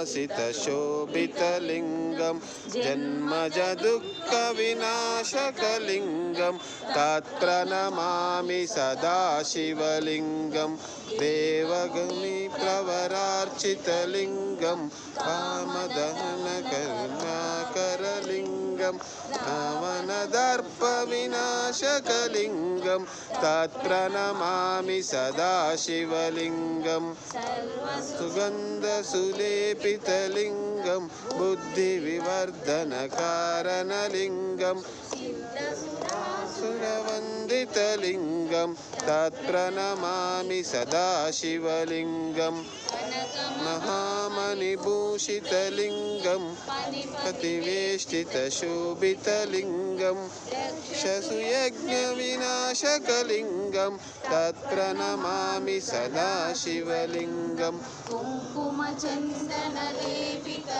विलासितशोभितलिङ्गं जन्मज दुःखविनाशकलिङ्गं तत्प्रणमामि सदा शिवलिङ्गं शकलिङ्गं तत्र नमामि सदाशिवलिङ्गम् सुगन्धसुलेपितलिङ्गम् शिवलिङ्गं सुगन्धसुलेपितलिङ्गं बुद्धिविवर्धनकारणलिङ्गं सुरवन्दितलिङ्गं तत्प्रणमामि सदा शिवलिङ्गं महामणिभूषितलिङ्गं प्रतिवेष्टितशोभितलिङ्गं शशुयज्ञविनाशकलिङ्गं तत्प्रणमामि सदा शिवलिङ्गं कुङ्कुमचन्दनलेपितलिङ्गं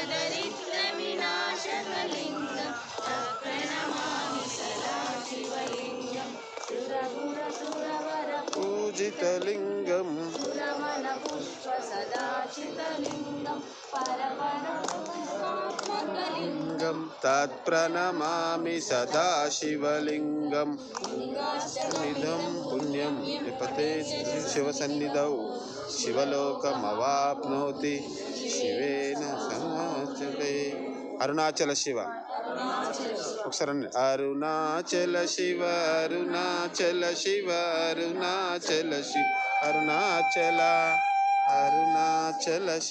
సకలరిత్ర వినాశకలింగం సప్రణమామి సదా శివలింగం సురగుర సురవర పూజితలింగం సురమణ పుష్ప సదాచితలింగం సదాశివలింగం పుణ్యం నిపతే శివసన్నిధౌ శివలోకమవాప్నోతి శివేన శివే అరుణాచల శివ. ఒకసారి అరుణాచల శివ అరుణాచల శివ అరుణాచల శివ అరుణాచల అరుణాచల శివ.